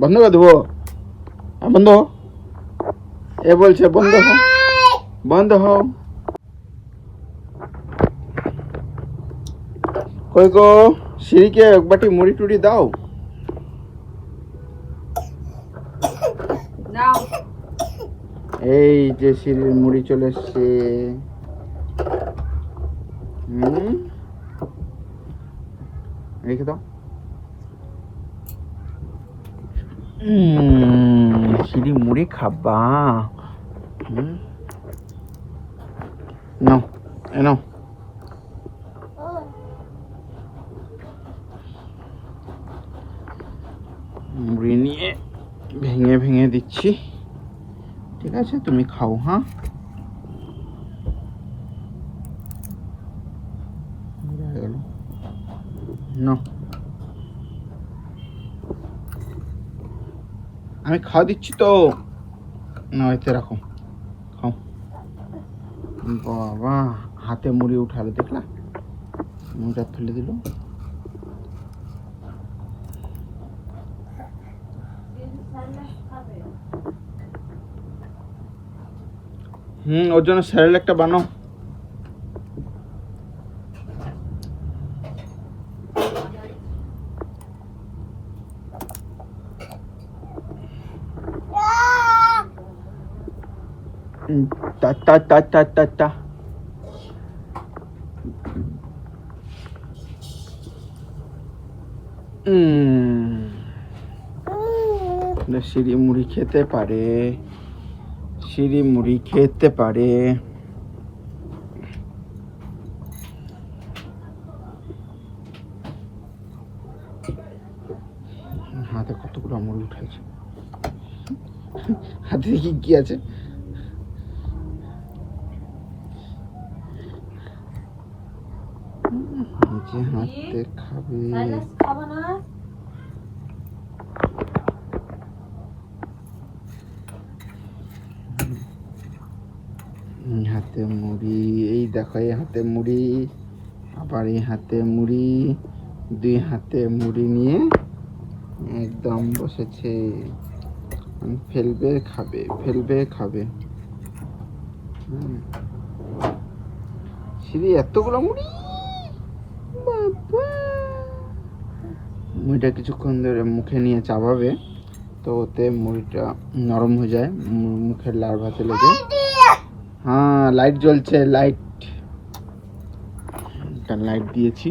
বন্ধ করে দেবো বন্ধ। এ বলছে বন্ধ হও বন্ধ হও কই গো সিঁড়িকে এক বাটি মুড়ি টুড়ি দাও। এই যে সিঁড়ির মুড়ি চলে এসছে। হুম? রেখে দাও। সিঁড়ি মুড়ি খাবা। নাও, এ নাও। মুড়ি নিয়ে ভেঙে ভেঙে দিচ্ছি। ঠিক আছে, তুমি খাও হ্যাঁ? হয়ে গেল নাও আমি খাওয়া দিচ্ছি তো। না, এতে রাখো। খাও। বাবা, হাতে মুড়ি উঠালো, দেখলা? মুড়িটা ফেলে দিল। হুম, ওর জন্য স্যারেল একটা বানাও। 음, তা তা তা তা তা তা উম, না, সিঁড়ি মুড়ি খেতে পারে সিঁড়ি মুড়ি খেতে পারে হাতে কতগুলো মুড়ি উঠেছে? হাতে দেখি কি আছে? নিজে হাতে খাবে। হাতে মুড়ি, এই দেখো, এই হাতে মুড়ি, আবার এই হাতে মুড়ি, দুই হাতে মুড়ি নিয়ে একদম বসেছে। ফেলবে, খাবে ফেলবে, খাবে। সিঁড়ি, এতগুলো মুড়ি বাবা মুড়িটা কিছুক্ষণ ধরে মুখে নিয়ে চাবাবে, তো ওতে মুড়িটা নরম হয়ে যায় মুখের লার্ভাতে লেগে হ্যাঁ লাইট জ্বলছে লাইট লাইট দিয়েছি।